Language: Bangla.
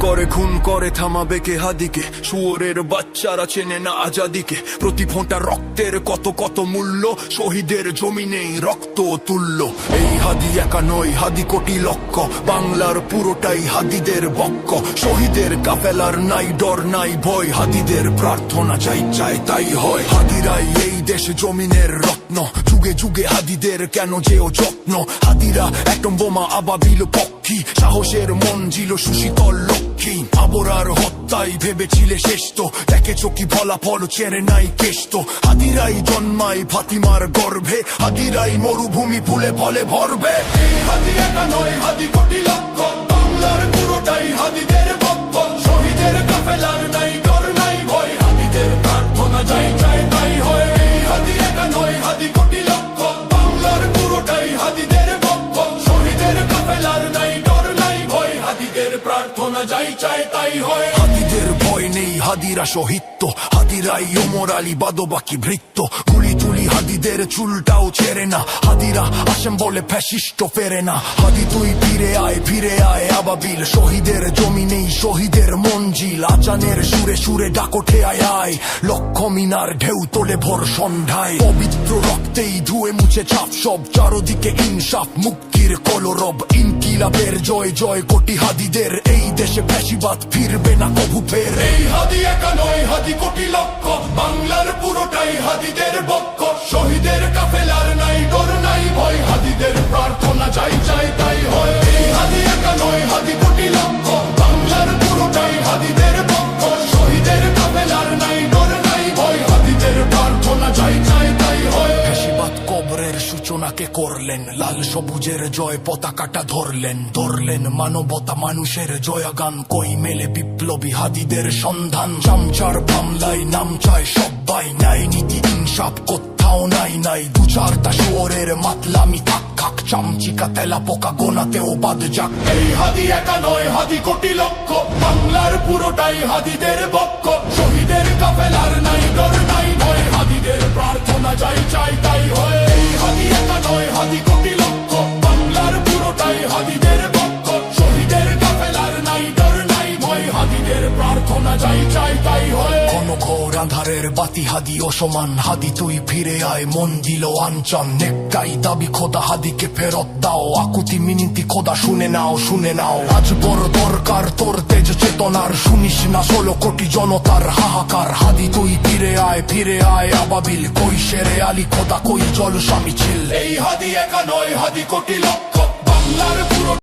করে, খুন করে, থামাবে কে হাদিকে? শুয়োরের বাচ্চারা চেনে না আজাদিকে। প্রতি ফোঁটা রক্তের কত কত মূল্য, শহীদের জমিনেই রক্ত তুল্য। এই হাদি একা নয় হাদি কোটি লক্ষ। বাংলার পুরোটাই হাদিদের বক্ক শহীদের কাফেলার নাই ডর, নাই ভয়। হাদিদের প্রার্থনা চাই চাই তাই হয়। হাদিরাই এই দেশ জমিনের রত্ন। যুগে যুগে হাদিদের কেন যেও যত্ন? হাদিরা একদম বোমা আবাবিল পক্ষী। সাহসের মন ছিল সুশীতল লক্ষ্মী। আবরার হত্যায় ভেবেছিলে শেষ তো দেখেছ কি ফলাফল চেনে নাই কেষ্ট। হাদিরাই জন্মাই ফাতিমার গর্ভে। হাদিরাই মরুভূমি ফুলে ফলে ভরবে। হাদি একা নয় হাদি কোটি লক্ষ। বাংলার পুরোটাই হাদিদের পক্ষ শহীদের কাফেলার নাই, ডর নাই, ভয়। হাদিদের প্রার্থনা যাই চাই তাই হয়। হাদি একা নয় হাদি কোটি লক্ষ। বাংলার পুরোটাই হাদিদের চাই তাই হয়। হাদিদের ভয় নেই হাদিরা শহীদ হাদিরাই ওমর আলী বাদবাকি ভৃত্য? গুলি তুলি হাদিদের চুলটাও ছেড়ে না। হাদিরা আসেন বলে ফ্যাসিস্ট ফেরে না। হাদি তুই ফিরে আয় ফিরে আয়, আবাবিল। শহীদের জমি নেই, শহীদের মঞ্জিল। আচানের সুরে সুরে ডাকোঠে আয় আয়। লক্ষ মিনার ঢেউ তোলে ভোর সন্ধ্যায়। পবিত্র রক্তেই ধুয়ে মুছে ছাপ, সব চারদিকে ইনসাফ, মুক্তির কলরব ইনকিলাবের জয় জয়, কোটি হাদিদের। এই দেশে ফ্যাসিবাদ ফিরবে না কবু ফের। এই হাদি একা নয়, হাদি কোটি লক্ষ। বাংলার পুরোটাই হাদিদের বক্ষ। শহীদের কাফেলার নাই, ডোর নাই, ভয়। হাদিদের প্রার্থনা চাই চাই, তাই। কবরের করলেন, লাল সবুজের জয় পতাকাটা ধরলেন। ধরলেন মানবতা মানুষের জয়গান, কই মেলে বিপ্লবী হাদিদের সন্ধান। চামচার মামলায় নাম চায় সবাই নাই নীতি ইনসাফ, কোথাও নাই নাই দু চারটা মাতলামি থাক খাক, চামচিকা, তেলা পোকা, গোনাতেও বাদ যাক। এই হাদি একা নয়, হাদি কোটি লক্ষ, বাংলার পুরোটাই হাদিদের বক্ষ। শহীদের কাফেলার নাই, ডর নাই, ভয়, হাদিদের প্রার্থনা চাই চাই তাই প্রার্থনা চাই চাই তাই হয়। কোন ঘোর আধারের বাতি হাদি অসমান হাদি তুই ফিরে আয় মন দিল আঞ্চন নেকটাই দাবি খোদা হাদিকে ফেরত দাও। আকুতি মিনতি খোদা শুনে নাও শুনে নাও। আজ বড় দরকার তোর তেজ চেতনার শুনিস না ষোলো কোটি জনতার হাহাকার। হাদি তুই ফিরে আয় ফিরে আয় আবাবিল কই সেরে আলী খোদা কই জল স্বামী ছিল। এই হাদি একা নয় হাদি কোটি লক্ষ। বাংলার পুরো